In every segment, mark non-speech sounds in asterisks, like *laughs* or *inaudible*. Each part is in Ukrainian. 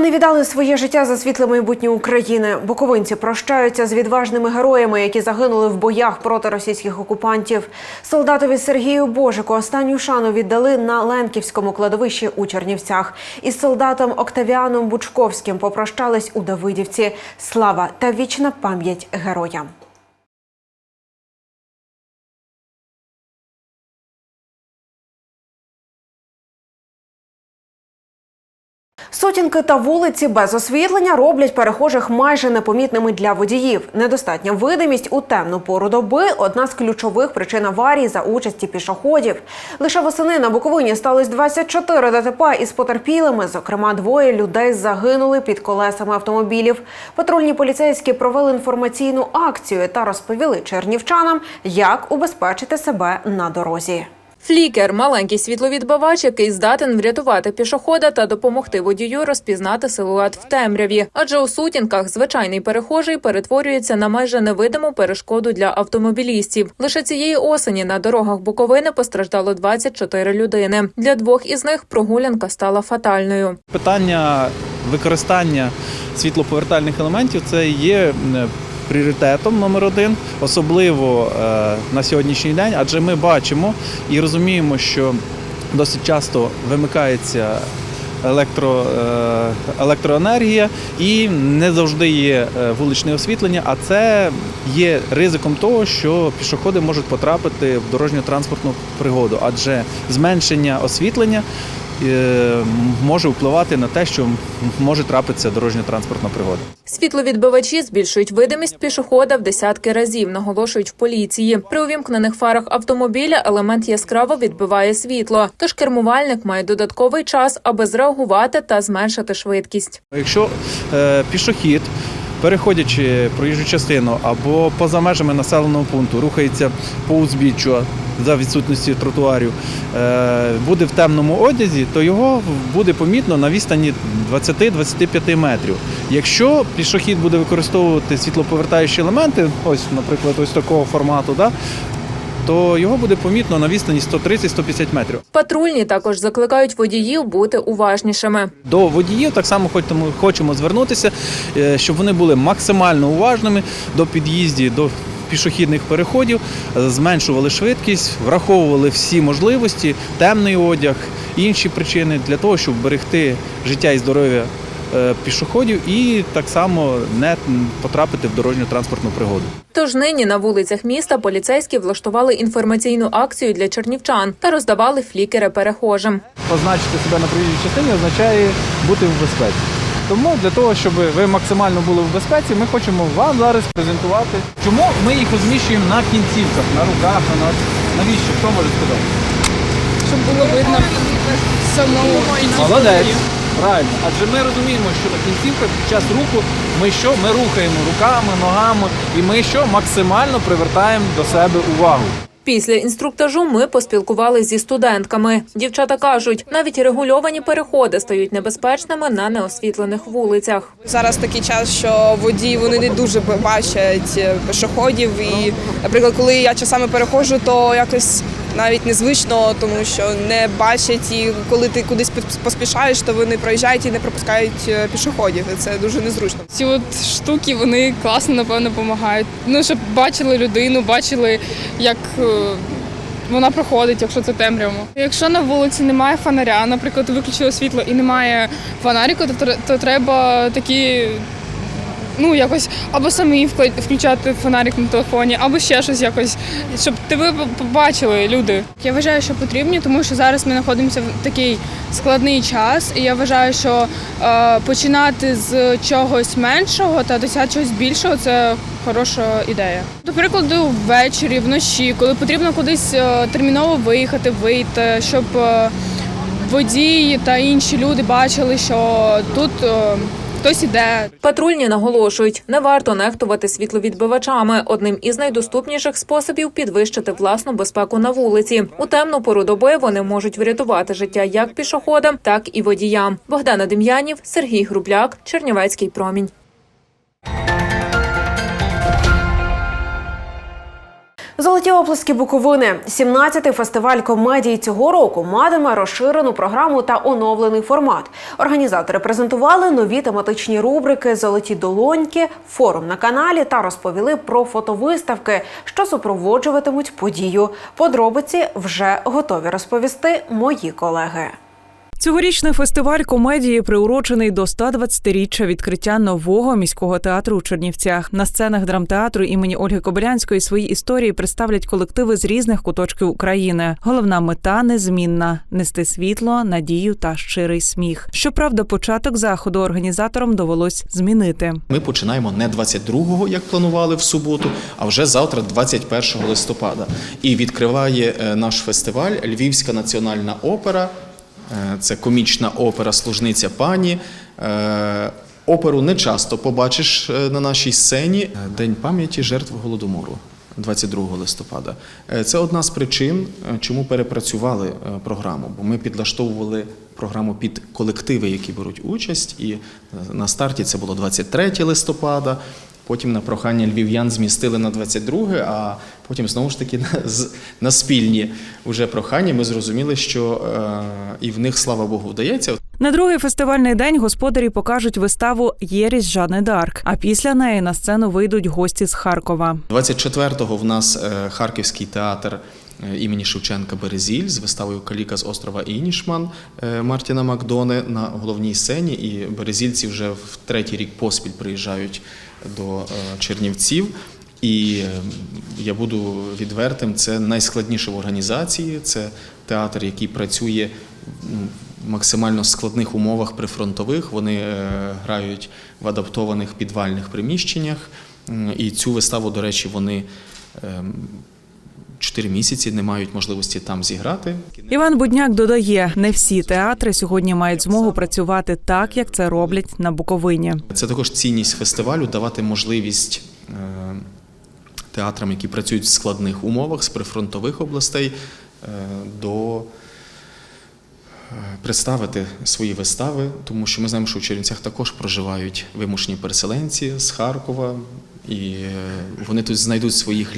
Вони віддали своє життя за світле майбутнє України. Буковинці прощаються з відважними героями, які загинули в боях проти російських окупантів. Солдатові Сергію Божику останню шану віддали на Ленківському кладовищі у Чернівцях. Із солдатом Октавіаном Бучковським попрощались у Давидівці. Слава та вічна пам'ять героям. Сутінки та вулиці без освітлення роблять перехожих майже непомітними для водіїв. Недостатня видимість у темну пору доби одна з ключових причин аварій за участі пішоходів. Лише восени на Буковині сталося 24 ДТП із потерпілими. Зокрема, двоє людей загинули під колесами автомобілів. Патрульні поліцейські провели інформаційну акцію та розповіли чернівчанам, як убезпечити себе на дорозі. Флікер маленький світловідбивач, який здатен врятувати пішохода та допомогти водію розпізнати силует в темряві. Адже у сутінках звичайний перехожий перетворюється на майже невидиму перешкоду для автомобілістів. Лише цієї осені на дорогах Буковини постраждало 24 людини. Для двох із них прогулянка стала фатальною. Питання використання світлоповертальних елементів це є м, пріоритетом номер один, особливо е, на сьогоднішній день, адже ми бачимо і розуміємо, що досить часто вимикається електро, е, електроенергія і не завжди є е, вуличне освітлення, а це є ризиком того, що пішоходи можуть потрапити в дорожньо-транспортну пригоду, адже зменшення освітлення може впливати на те, що може трапитися дорожньо-транспортна пригода. Світловідбивачі збільшують видимість пішохода в десятки разів, наголошують в поліції. При увімкнених фарах автомобіля елемент яскраво відбиває світло, тож кермувальник має додатковий час, аби зреагувати та зменшити швидкість. Якщо е, пішохід, переходячи проїжджу частину або поза межами населеного пункту, рухається по узбіччю за відсутності тротуарів, е, буде в темному одязі, то його буде помітно на відстані 20-25 метрів. Якщо пішохід буде використовувати світлоповертаючі елементи, ось, наприклад, ось такого формату, да, то його буде помітно на відстані 130-150 метрів. Патрульні також закликають водіїв бути уважнішими. До водіїв так само хочемо, звернутися, е, щоб вони були максимально уважними до під'їздів, до пішохідних переходів, зменшували швидкість, враховували всі можливості, темний одяг, інші причини для того, щоб берегти життя і здоров'я пішоходів і так само не потрапити в дорожню транспортну пригоду. Тож нині на вулицях міста поліцейські влаштували інформаційну акцію для чернівчан та роздавали флікери перехожим. Позначити себе на проїжджій частині означає бути в безпеці. Тому для того, щоб ви максимально були в безпеці, ми хочемо вам зараз презентувати, чому ми їх розміщуємо на кінцівках, на руках, на нас. Навіщо? Хто може сказати? щоб було видно саму Молодець. Правильно. Адже ми розуміємо, що на кінцівках під час руху ми що? Ми рухаємо руками, ногами, і ми що максимально привертаємо до себе увагу. Після інструктажу ми поспілкувалися зі студентками. Дівчата кажуть, навіть регульовані переходи стають небезпечними на неосвітлених вулицях. зараз такий час, що водії вони не дуже бачать пішоходів. І, наприклад, коли я часами переходжу, то якось навіть незвично, тому що не бачать, і коли ти кудись поспішаєш, то вони проїжджають і не пропускають е, пішоходів. І це дуже незручно. Ці от штуки вони класно, напевно, допомагають. Ну, щоб бачили людину, бачили, як е, вона проходить, якщо це темряво. Якщо на вулиці немає фонаря, наприклад, виключили світло і немає фонаріку, то, то треба такі. Ну, якось або самі включати фонарик на телефоні, або ще щось якось, щоб тебе побачили люди. Я вважаю, що потрібні, тому що зараз ми знаходимося в такий складний час, і я вважаю, що е, починати з чогось меншого та досягти чогось більшого це хороша ідея. До прикладу, ввечері, вночі, коли потрібно кудись е, терміново виїхати, вийти, щоб е, водії та інші люди бачили, що тут е, хтось іде. Патрульні наголошують, не варто нехтувати світловідбивачами. Одним із найдоступніших способів підвищити власну безпеку на вулиці. У темну пору доби вони можуть врятувати життя як пішоходам, так і водіям. Богдана Дем'янів, Сергій Грубляк, Чернівецький промінь. Золоті оплески Буковини. 17-й фестиваль комедії цього року матиме розширену програму та оновлений формат. Організатори презентували нові тематичні рубрики Золоті долоньки, форум на каналі та розповіли про фотовиставки, що супроводжуватимуть подію. Подробиці вже готові розповісти мої колеги. Цьогорічний фестиваль комедії приурочений до 120-річчя відкриття нового міського театру у Чернівцях. На сценах драмтеатру імені Ольги Кобилянської свої історії представлять колективи з різних куточків України. Головна мета незмінна нести світло, надію та щирий сміх. Щоправда, початок заходу організаторам довелось змінити. Ми починаємо не 22-го, як планували в суботу, а вже завтра, 21 листопада. І відкриває е, наш фестиваль Львівська національна опера. Е, Це комічна опера Служниця пані. Е, Оперу не часто побачиш е, на нашій сцені. День пам'яті жертв голодомору. 22 листопада. Це одна з причин, чому перепрацювали програму, бо ми підлаштовували програму під колективи, які беруть участь, і на старті це було 23 листопада. Потім на прохання львів'ян змістили на 22, а потім знову ж таки *laughs* на, на спільні уже прохання ми зрозуміли, що е, і в них, слава Богу, вдається. На другий фестивальний день господарі покажуть виставу Єрість Жанни Дарк. А після неї на сцену вийдуть гості з Харкова. 24-го в нас е, Харківський театр імені Шевченка Березіль з виставою Каліка з острова Інішман е, Мартіна Макдони на головній сцені. І березільці вже в третій рік поспіль приїжджають до е, Чернівців. І е, я буду відвертим, це найскладніше в організації. Це театр, який працює в максимально складних умовах прифронтових. Вони е, грають в адаптованих підвальних приміщеннях. І цю виставу, до речі, вони чотири місяці не мають можливості там зіграти. Іван Будняк додає, не всі театри сьогодні мають змогу працювати так, як це роблять на Буковині. Це також цінність фестивалю давати можливість е, театрам, які працюють в складних умовах з прифронтових областей, е, до е, представити свої вистави, тому що ми знаємо, що в Чернівцях також проживають вимушені переселенці з Харкова, і вони тут знайдуть своїх.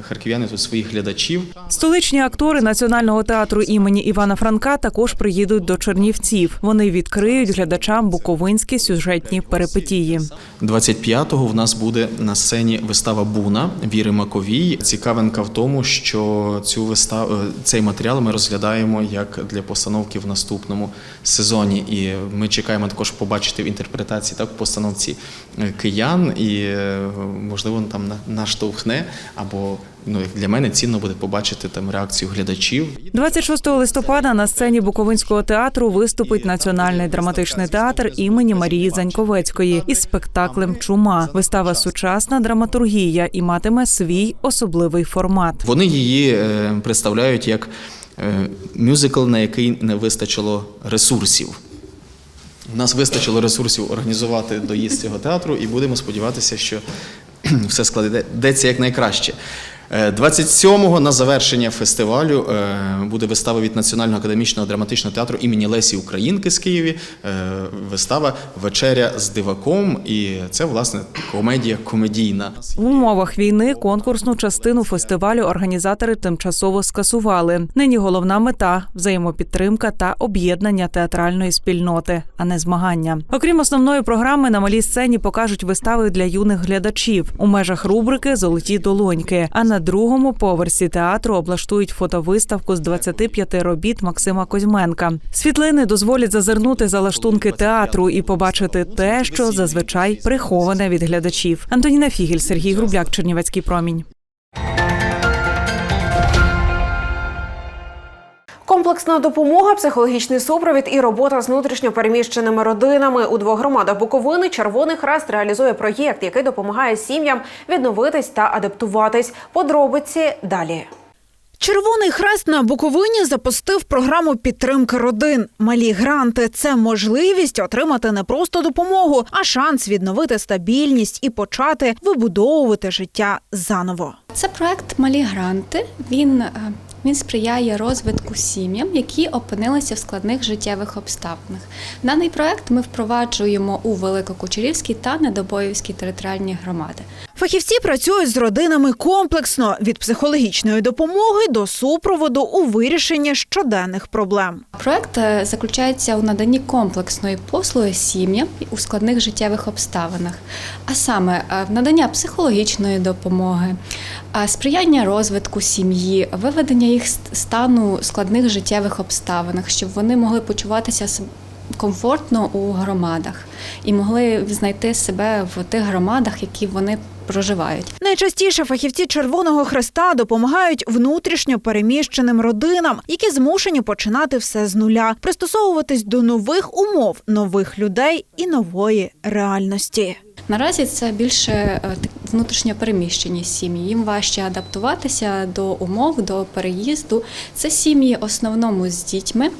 Харків'яни тут своїх глядачів. Столичні актори Національного театру імені Івана Франка також приїдуть до Чернівців. Вони відкриють глядачам буковинські сюжетні перипетії. 25-го в нас буде на сцені вистава Буна Віри Маковій. Цікавинка в тому, що цю виставу цей матеріал ми розглядаємо як для постановки в наступному сезоні. І ми чекаємо також побачити в інтерпретації так в постановці е, киян, і е, можливо там на- наштовхне або ну як для мене цінно буде побачити там реакцію глядачів. 26 листопада на сцені Буковинського театру виступить Національний драматичний театр імені Марії Заньковецької із спектаклем Чума. Вистава сучасна драматургія і матиме свій особливий формат. Вони її е, представляють як е, мюзикл, на який не вистачило ресурсів. У нас вистачило ресурсів організувати доїзд цього театру, і будемо сподіватися, що *clears throat* все складеться якнайкраще. Е, 27-го на завершення фестивалю е, буде вистава від Національного академічного драматичного театру імені Лесі Українки з Києві. Е, Вистава Вечеря з диваком. І це, власне, комедія комедійна. В умовах війни конкурсну частину фестивалю організатори тимчасово скасували. Нині головна мета взаємопідтримка та об'єднання театральної спільноти, а не змагання. Окрім основної програми, на малій сцені покажуть вистави для юних глядачів у межах рубрики Золоті долоньки. А на другому поверсі театру облаштують фотовиставку з 25 робіт Максима Козьменка. Світлини дозволять зазирнути за лаштунки театру і побачити те, що зазвичай приховане від глядачів. Антоніна Фігель, Сергій Грубляк, Чернівецький промінь. Комплексна допомога, психологічний супровід і робота з внутрішньо переміщеними родинами у двох громадах Буковини. Червоний Хрест реалізує проєкт, який допомагає сім'ям відновитись та адаптуватись. Подробиці далі. Червоний хрест на Буковині запустив програму підтримки родин. Малі гранти це можливість отримати не просто допомогу, а шанс відновити стабільність і почати вибудовувати життя заново. Це проект Малі гранти. Він, е, він сприяє розвитку сім'ям, які опинилися в складних життєвих обставинах. Даний проект ми впроваджуємо у Великокучерівській та Недобоївській територіальні громади. Фахівці працюють з родинами комплексно від психологічної допомоги до супроводу у вирішенні щоденних проблем. Проект е, заключається у наданні комплексної послуги сім'ям у складних життєвих обставинах, а саме е, в надання психологічної допомоги, е, сприяння розвитку сім'ї, виведення їх стану складних життєвих обставинах, щоб вони могли почуватися комфортно у громадах і могли знайти себе в тих громадах, які вони проживають. Найчастіше фахівці Червоного Хреста допомагають внутрішньо переміщеним родинам, які змушені починати все з нуля, пристосовуватись до нових умов, нових людей і нової реальності. Наразі це більше е, внутрішньо переміщені сім'ї. Їм важче адаптуватися до умов, до переїзду. Це сім'ї основному з дітьми.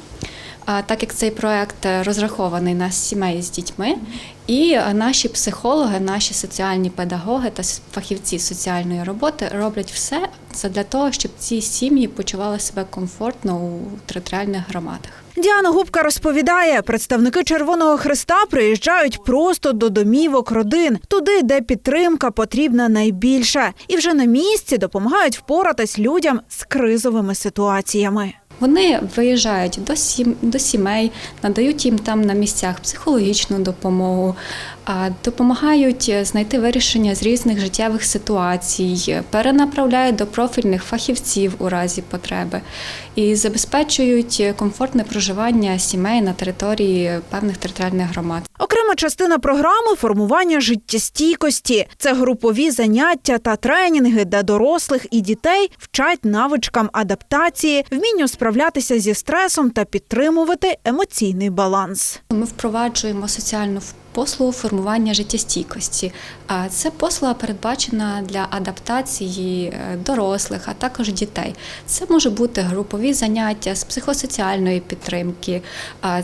А так як цей проект е, розрахований на сімей з дітьми, і наші психологи, наші соціальні педагоги та фахівці соціальної роботи роблять все це для того, щоб ці сім'ї почували себе комфортно у територіальних громадах. Діана Губка розповідає, представники Червоного Хреста приїжджають просто до домівок родин, туди, де підтримка потрібна найбільше, і вже на місці допомагають впоратись людям з кризовими ситуаціями. Вони виїжджають до сім до сімей, надають їм там на місцях психологічну допомогу, допомагають е, знайти вирішення з різних життєвих ситуацій, перенаправляють до профільних фахівців у разі потреби і забезпечують е, комфортне проживання сімей на території певних територіальних громад. Окрема частина програми формування життєстійкості це групові заняття та тренінги, де дорослих і дітей вчать навичкам адаптації, вмінню справлятися зі стресом та підтримувати емоційний баланс. Ми впроваджуємо соціальну послугу формування життєстійкості. Це послуга передбачена для адаптації е, дорослих, а також дітей. Це може бути групові заняття з психосоціальної підтримки.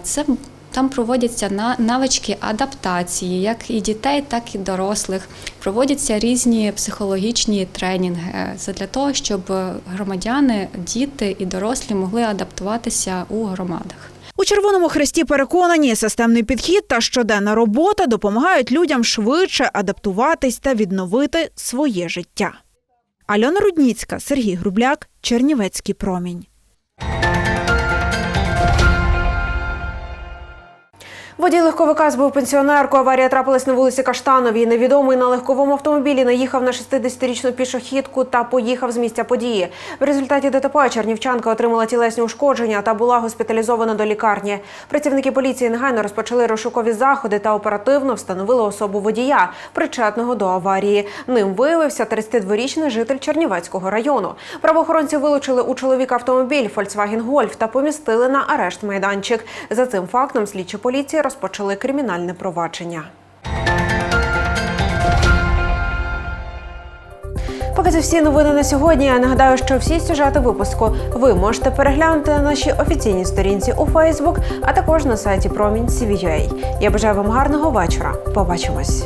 Це там проводяться на- навички адаптації, як і дітей, так і дорослих. Проводяться різні психологічні тренінги е, для того, щоб е, громадяни, діти і дорослі могли адаптуватися у громадах. У Червоному Хресті переконані, системний підхід та щоденна робота допомагають людям швидше адаптуватись та відновити своє життя. Альона Рудніцька, Сергій Грубляк, Чернівецький промінь. Водій легковика збив пенсіонерку. Аварія трапилась на вулиці Каштановій. Невідомий на легковому автомобілі наїхав на 60-річну пішохідку та поїхав з місця події. В результаті ДТП чернівчанка отримала тілесні ушкодження та була госпіталізована до лікарні. Працівники поліції негайно розпочали розшукові заходи та оперативно встановили особу водія, причетного до аварії. Ним виявився 32-річний житель Чернівецького району. Правоохоронці вилучили у чоловіка автомобіль Volkswagen Golf та помістили на арешт майданчик. За цим фактом слідчі поліції розпочали кримінальне провадження. Поки це всі новини на сьогодні. Я нагадаю, що всі сюжети випуску ви можете переглянути на нашій офіційній сторінці у Фейсбук, а також на сайті Промінь CVUA. Я бажаю вам гарного вечора. Побачимось.